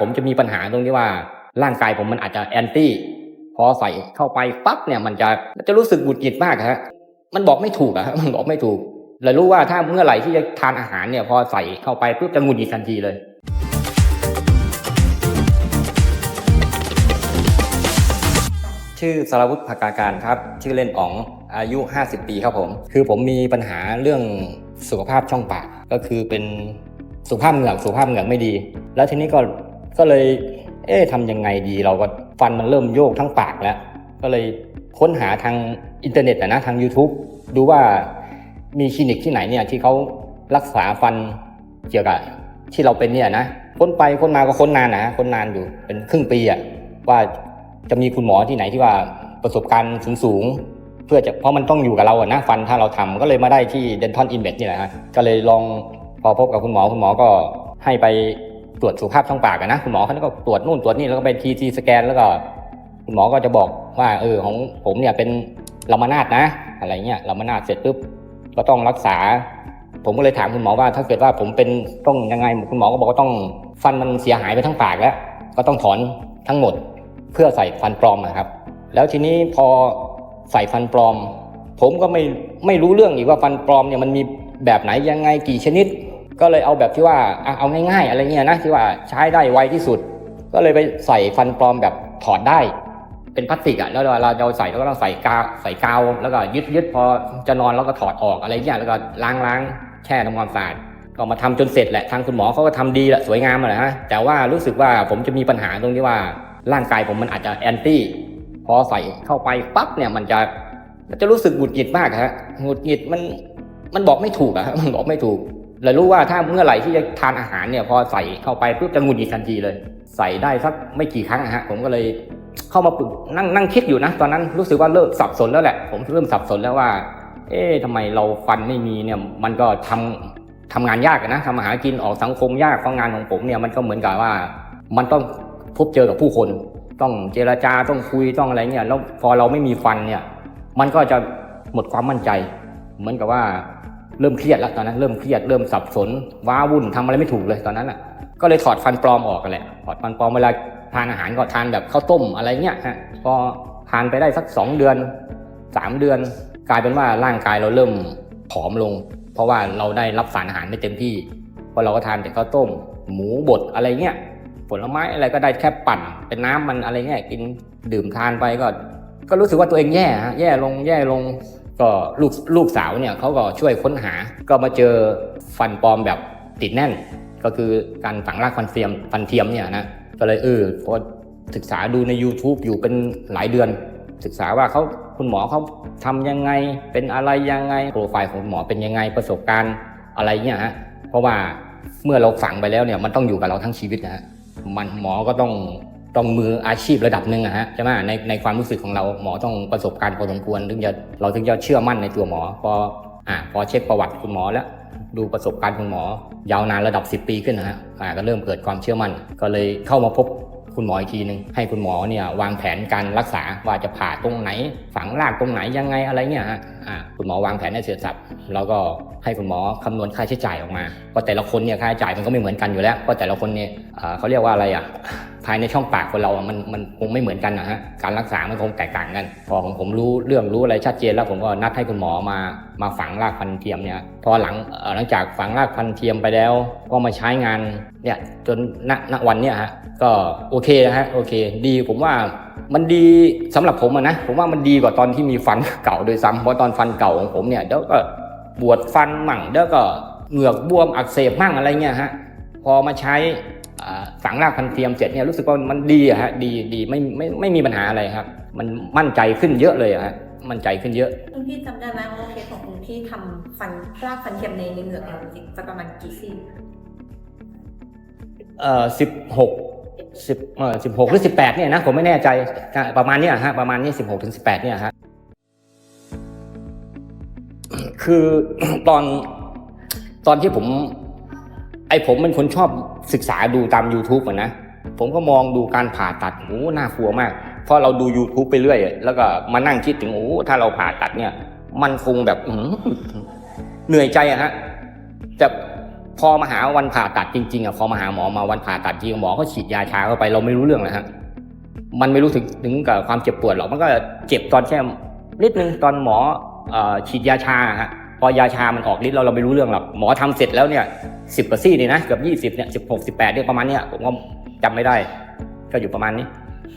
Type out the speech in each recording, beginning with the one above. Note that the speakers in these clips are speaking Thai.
ผมจะมีปัญหาตรงที่ว่าร่างกายผมมันอาจจะแอนตี้พอใส่เข้าไปปั๊บเนี่ยมันจะจะรู้สึกหงุดหงิดมากฮะมันบอกไม่ถูกอะมันบอกไม่ถูกเลยรู้ว่าถ้าเมื่อไหร่ที่จะทานอาหารเนี่ยพอใส่เข้าไปปุ๊บจะหงุดหงิดทันทีเลยชื่อสารวุฒิภากาการครับ ชื่อเล่นอ๋องอายุ 50 ปีครับผม คือผมมีปัญหาเรื่องสุขภาพช่องปาก ก็คือเป็นสุขภาพเหงือกสุขภาพเหงือกไม่ดี แล้วทีนี้ก็ ก็เลย เอ๊ะทำยังไงดีเราก็ฟันมันเริ่มโยกทั้งปากแล้ว ก็เลยค้นหาทางอินเทอร์เน็ตนะทาง YouTube ดูว่ามีคลินิกที่ไหนเนี่ยที่เขารักษาฟันเกี่ยวกับที่เราเป็นเนี่ยนะค้นไปค้นมาก็ค้นนานนะค้นนานอยู่เป็นครึ่งปีอะว่าจะมีคุณหมอที่ไหนที่ว่าประสบการณ์สูงๆเพื่อจะเพราะมันต้องอยู่กับเราอะนะฟันถ้าเราทำก็เลยมาได้ที่ Dental Invest นี่แหละฮะก็เลยลองพอพบกับคุณหมอคุณหมอก็ให้ไป ตรวจสุขภาพช่องปากอะนะคุณหมอเขาก็ตรวจนู่นตรวจนี่แล้วก็ไปทีทีสแกนแล้วก็ คุณหมอก็จะบอกว่าเออของผมเนี่ยเป็นลามานาดนะ อะไรเงี้ยลามานาดเสร็จปุ๊บก็ต้องรักษา ผมก็เลยถามคุณหมอว่า ถ้าเกิดว่าผมเป็นต้องยังไงคุณหมอก็บอกว่าต้องฟันมันเสียหายไปทั้งปากแล้ว ก็ต้องถอนทั้งหมดเพื่อใส่ฟันปลอมนะครับ แล้วทีนี้พอใส่ฟันปลอม ผมก็ไม่ไม่รู้เรื่องอีกว่าฟันปลอมเนี่ยมันมีแบบไหนยังไงกี่ชนิด ก็เลยเอาแบบที่ว่าอะเอาง่ายๆ อะไรเงี้ยนะที่ว่าใช้ได้ไวที่สุด ก็เลยไปใส่ฟันปลอมแบบถอดได้ เป็นพลาสติกอะแล้วเราเราใส่แล้วก็ต้องใส่กาวใส่กาวแล้วก็ยึดยึดพอจะนอนแล้วก็ถอดออกอะไรเงี้ยแล้วก็ล้างล้างแช่ทำความสะอาดก็มาทำจนเสร็จแหละทางคุณหมอเขาก็ทำดีแหละสวยงามแหละฮะแต่ว่ารู้สึกว่าผมจะมีปัญหาตรงที่ว่าร่างกายผมมันอาจจะแอนตี้พอใส่เข้าไปปั๊บเนี่ยมันจะมันจะรู้สึกหงุดหงิดมากฮะหงุดหงิดมันมันบอกไม่ถูกอะมันบอกไม่ถูก เลยรู้ว่าถ้าเมื่อไหร่ที่จะทานอาหารเนี่ยพอใส่เข้าไปปุ๊บจะงุดหงิดทันทีเลย ใส่ได้สักไม่กี่ครั้งฮะผมก็เลยเข้ามาปรึกนั่งนั่งคิดอยู่นะ ตอนนั้นรู้สึกว่าเริ่มสับสนแล้วแหละ ผมเริ่มสับสนแล้วว่า เอ๊ะทำไมเราฟันไม่มีเนี่ยมันก็ทำทำงานยากนะทำมาหากินออกสังคมยากเพราะงานของผมเนี่ยมันก็เหมือนกับว่า มันต้องพบเจอกับผู้คน ต้องเจรจาต้องคุยต้องอะไรเนี่ยแล้วพอเราไม่มีฟันเนี่ย มันก็จะหมดความมั่นใจ เหมือนกับว่า เริ่มเครียดแล้วตอนนั้นเริ่มเครียดเริ่มสับสนว้าวุ่นทำอะไรไม่ถูกเลยตอนนั้นอะก็เลยถอดฟันปลอมออกกันแหละถอดฟันปลอมเวลาทานอาหารก็ทานแบบข้าวต้มอะไรเงี้ยฮะพอทานไปได้สักสองเดือนสามเดือน กลายเป็นว่าร่างกายเราเริ่มผอมลง เพราะว่าเราได้รับสารอาหารไม่เต็มที่เพราะเราก็ทานแต่ข้าวต้ม หมูบดอะไรเงี้ยผลไม้อะไรก็ได้แค่ปั่นเป็นน้ำมันอะไรเงี้ยกินดื่มทานไปก็ ก็รู้สึกว่าตัวเองแย่ฮะแย่ลงแย่ลง ก็ลูกลูกสาวเนี่ยเขาก็ช่วยค้นหา ก็มาเจอฟันปลอมแบบติดแน่น ก็คือการฝังรากฟันเทียมฟันเทียมเนี่ยนะก็เลยเออพอศึกษาดูใน YouTube อยู่เป็นหลายเดือน ศึกษาว่าเขาคุณหมอเขาทำยังไงเป็นอะไรยังไงโปรไฟล์ของหมอเป็นยังไงประสบการณ์อะไรเนี่ยฮะเพราะว่าเมื่อเราฝังไปแล้วเนี่ยมันต้องอยู่กับเราทั้งชีวิตนะฮะมันหมอก็ต้อง ต้องมืออาชีพระดับหนึ่งอะฮะใช่ไหมในในความรู้สึกของเราหมอต้องประสบการณ์พอสมควรถึงจะเราถึงจะเชื่อมั่นในตัวหมอพออ่าพอเช็คประวัติคุณหมอแล้ว ดูประสบการณ์คุณหมอ ยาวนานระดับ 10 ปีขึ้นนะฮะอ่าก็เริ่มเกิดความเชื่อมั่น ก็เลยเข้ามาพบคุณหมออีกทีหนึ่งให้คุณหมอเนี่ยวางแผนการรักษาว่าจะผ่าตรงไหน ฝังรากตรงไหนยังไงอะไรเนี่ยฮะอ่าคุณหมอวางแผนให้เสร็จสับแล้วก็ให้คุณหมอคำนวณค่าใช้จ่ายออกมาเพราะแต่ละคนเนี่ยค่าใช้จ่ายมันก็ไม่เหมือนกันอยู่แล้วเพราะแต่ละคนเนี่ยอ่าเขาเรียกว่าอะไรอะ ภายในช่องปากคนเราอะมันมันคงไม่เหมือนกันนะฮะการรักษามันคงแตกต่างกัน พอของผมรู้เรื่องรู้อะไรชัดเจนแล้วผมก็นัดให้คุณหมอมามาฝังรากฟันเทียมเนี่ยพอหลังหลังจากฝังรากฟันเทียมไปแล้ว ก็มาใช้งานเนี่ยจนณณวันเนี่ยฮะก็โอเคนะฮะโอเค ดีผมว่ามันดีสำหรับผมะนะผมว่ามันดีกว่าตอนที่มีฟันเก่าโดยซ้ำเพราะตอนฟันเก่าของผมเนี่ยเดี๋ยวก็ปวดฟันมั่งเดี๋ยวก็เหงือกบวมอักเสบมั่งอะไรเงี้ยฮะพอมาใช้ อ่าฝังรากพันเทียมเสร็จเนี่ยรู้สึกว่ามันดีอะฮะดีดีไม่ไม่ไม่มีปัญหาอะไรครับ มันมั่นใจขึ้นเยอะเลยอะฮะมั่นใจขึ้นเยอะคุณพี่จำได้ไหมว่าเคสของคุณพี่ทำฟันรากฟันเทียมในในเหงือกเราจริงๆจะประมาณกี่ซี่เอ่อสิบหกสิบเอ่อสิบหกหรือสิบแปดเนี่ยนะผมไม่แน่ใจอะประมาณเนี้ยฮะประมาณนี้สิบหกถึงสิบแปดเนี่ยฮะคือตอนตอนที่ผม ไอผมเป็นคนชอบ ศึกษาดูตาม YouTube อะนะ ผมก็มองดูการผ่าตัดโอ้น่ากลัวมาก เพราะเราดู YouTube ไปเรื่อย แล้วก็มานั่งคิดถึงโอ้ถ้าเราผ่าตัดเนี่ย มันคงแบบเหนื่อยใจอะฮะแต่พอมาหาวันผ่าตัดจริงๆอะพอมาหาหมอมาวันผ่าตัดจริงหมอก็ฉีดยาชาเข้าไปเราไม่รู้เรื่องเลยฮะมันไม่รู้ถึงถึงกับความเจ็บปวดหรอกมันก็เจ็บตอนแค่นิดนึงตอนหมออฉีดยาชาฮะ พอยาชามันออกฤทธิ์เราเราไม่รู้เรื่องหรอกหมอทำเสร็จแล้วเนี่ยสิบกว่าซี่นี่นะเกือบยี่สิบเนี่ยสิบหกสิบแปดเนี่ยประมาณเนี้ยผมก็จำไม่ได้ ก็อยู่ประมาณนี้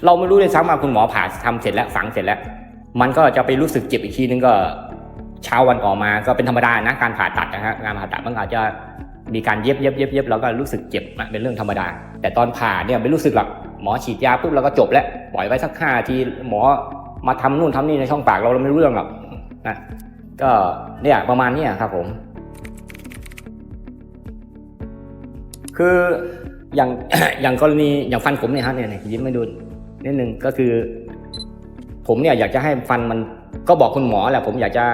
เราไม่รู้เลยซ้ำว่าคุณหมอผ่าทำเสร็จแล้วฝังเสร็จแล้ว มันก็จะไปรู้สึกเจ็บอีกทีนึงก็เช้าวันออกมาก็เป็นธรรมดานะการผ่าตัดนะฮะการผ่าตัดมันอาจจะมีการเย็บเย็บเย็บเย็บแล้วก็รู้สึกเจ็บนะเป็นเรื่องธรรมดา แต่ตอนผ่าเนี่ยไม่รู้สึกหรอกหมอฉีดยาปุ๊บเราก็จบแล้วปล่อยไว้สักห้าทีหมอมาทำนู่นทำนี่ในช่องปากเราเราไม่รู้เรื่องหรอกนะ ก็เนี่ยประมาณนี้ครับผม คืออย่างอย่างกรณีอย่างฟันผมเนี่ยฮะเนี่ยเนี่ยยิ้มไม่ดูนิดนึงก็คือ ผมเนี่ยอยากจะให้ฟันมันก็บอกคุณหมอแหละผมอยากจะ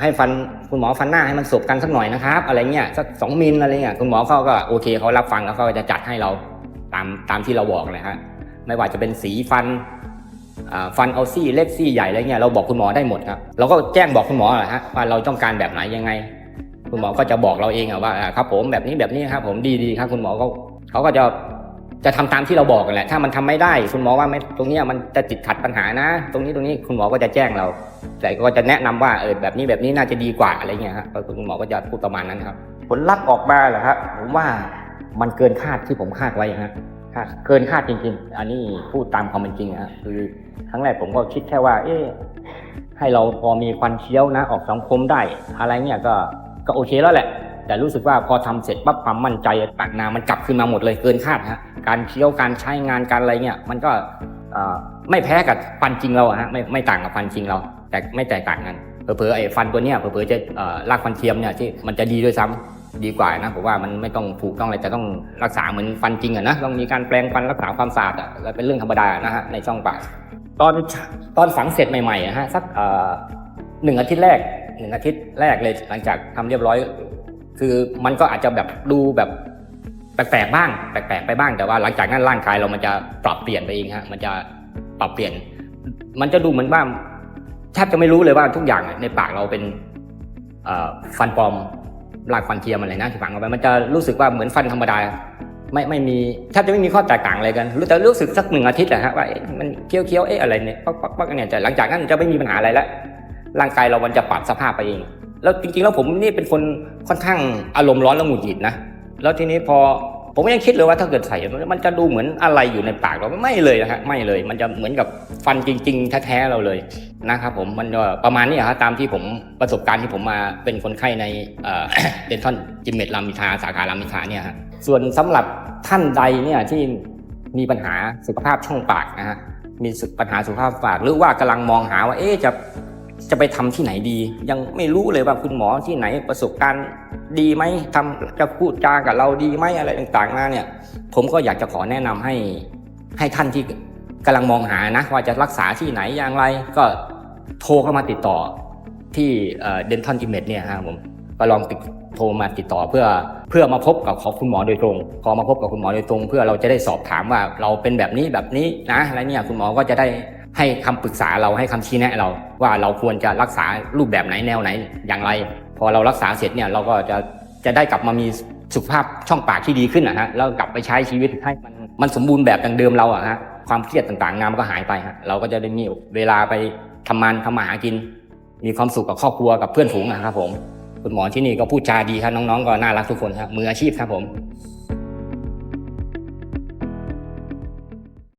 ให้ฟันคุณหมอฟันหน้าให้มันสบกันสักหน่อยนะครับ อะไรเงี้ยสักสองมิลอะไรเงี้ยคุณหมอเขาก็โอเคเขารับฟังแล้วเขาก็จะจัดให้เราตามตามที่เราบอกเลยฮะไม่ว่าจะเป็นสีฟัน ฟันเอาซี่เล็กซี่ใหญ่อะไรเงี้ยเราบอกคุณหมอได้หมดครับเราก็แจ้งบอกคุณหมอแหละฮะว่าเราต้องการแบบไหนยังไง คุณหมอก็จะบอกเราเองอะว่าอ่าครับผมแบบนี้แบบนี้ครับ ผมดีดีครับ คุณหมอเขาเขาก็จะจะทำตามที่เราบอกกันแหละ ถ้ามันทำไม่ได้ คุณหมอว่าไม่ตรงนี้มันจะติดขัดปัญหานะ ตรงนี้ตรงนี้คุณหมอก็จะแจ้งเรา แต่ก็จะแนะนำว่าเออแบบนี้แบบนี้น่าจะดีกว่าอะไรเงี้ยฮะคุณหมอก็จะพูดประมาณนั้นครับ ผลลัพธ์ออกมาเหรอครับผมว่ามันเกินคาดที่ผมคาดไว้ฮะ คาดเกินคาดจริง ๆ อันนี้พูดตามความเป็นจริงอะคือครั้งแรกผมก็คิดแค่ว่า เอ๊ะให้เราพอมีฟันเคี้ยวนะ ออกสังคมได้ อะไรเงี้ยก็ก็โอเคแล้วแหละ แต่รู้สึกว่าพอทำเสร็จปั๊บความมั่นใจต่างนามันกลับขึ้นมาหมดเลยเกินคาดฮะการเคี้ยวการใช้งานการอะไรเงี้ยมันก็ไม่แพ้กับฟันจริงเราฮะไม่ไม่ต่างกับฟันจริงเรา แต่ไม่แตกต่างกันเผลอๆไอ้ฟันตัวเนี้ยเผลอๆจะเอ่อรากฟันเทียมเนี่ยที่มันจะดีด้วยซ้ำ ดีกว่านะผมว่ามันไม่ต้องผูกต้องอะไรแต่ต้องรักษาเหมือนฟันจริงอะนะต้องมีการแปลงฟันรักษาความสะอาดอะแล้วเป็นเรื่องธรรมดานะฮะในช่องปากตอนตอนฝังเสร็จใหม่ๆอะฮะสักเอ่อหนึ่งอาทิตย์แรกหนึ่งอาทิตย์แรกเลยหลังจากทำเรียบร้อย คือมันก็อาจจะแบบดูแบบแปลกๆบ้าง แปลกๆไปบ้างแต่ว่าหลังจากนั้นร่างกายเรามันจะปรับเปลี่ยนไปเองฮะมันจะปรับเปลี่ยน มันจะดูเหมือนว่าแทบจะไม่รู้เลยว่าทุกอย่างในปากเราเป็นเอ่อฟันปลอม รากฟันเทียมอะไรนะที่ฝังเข้าไปมันจะรู้สึกว่าเหมือนฟันธรรมดาไม่ไม่มีแทบจะไม่มีข้อแตกต่างอะไรกันรู้แต่รู้สึกสักหนึ่งอาทิตย์แหละฮะว่ามันเคี้ยวเคี้ยวเอ๊ะอะไรเนี่ยปักปักปักเนี่ยแต่หลังจากนั้นจะไม่มีปัญหาอะไรแล้วร่างกายเรามันจะปรับสภาพไปเอง แล้วจริงๆแล้วผมนี่เป็นคนค่อนข้างอารมณ์ร้อนและหงุดหงิดนะแล้วทีนี้พอผมยังคิดเลยว่าถ้าเกิดใส่มันจะดูเหมือนอะไรอยู่ในปากเราไม่เลยนะฮะไม่เลย มันจะเหมือนกับฟันจริง ๆ แท้ๆเราเลย นะครับผมมันประมาณนี้ฮะตามที่ผมประสบการณ์ที่ผมมาเป็นคนไข้ในเดนทอนจิมเมตรามิทาสาขารามิทาเนี่ยฮะส่วนสำหรับท่านใดเนี่ยที่มีปัญหาสุขภาพช่องปากนะฮะมีปัญหาสุขภาพปาก หรือว่ากำลังมองหาว่าเอ๊จะจะไปทำที่ไหนดี ยังไม่รู้เลยว่าคุณหมอที่ไหนประสบการณ์ดีไหมทำจะพูดจากับเราดีไหมอะไรต่างๆมาเนี่ยผมก็อยากจะขอแนะนำให้ให้ท่านที่กำลังมองหานะว่าจะรักษาที่ไหนอย่างไรก็ โทรเข้ามาติดต่อที่เดนทันจิเมตเนี่ยครับผมก็ลองติดโทรมาติดต่อเพื่อเพื่อมาพบกับขอคุณหมอโดยตรง พอมาพบกับคุณหมอโดยตรง เพื่อเราจะได้สอบถามว่าเราเป็นแบบนี้แบบนี้นะอะไรเนี่ยคุณหมอก็จะได้ให้คำปรึกษาเราให้คำชี้แนะเรา ว่าเราควรจะรักษารูปแบบไหนแนวไหนอย่างไร พอเรารักษาเสร็จเนี่ยเราก็จะจะได้กลับมามีสุขภาพช่องปากที่ดีขึ้นนะฮะแล้วกลับไปใช้ชีวิตให้มันมันสมบูรณ์แบบดังเดิมเราอะฮะความเครียดต่างๆงานมันก็หายไปฮะเราก็จะได้มีเวลาไป ทำมันทำมาหากิน มีความสุขกับครอบครัวกับเพื่อนฝูงนะครับผม คุณหมอที่นี่ก็พูดจาดีครับน้องๆ ก็น่ารักทุกคนครับมืออาชีพครับผม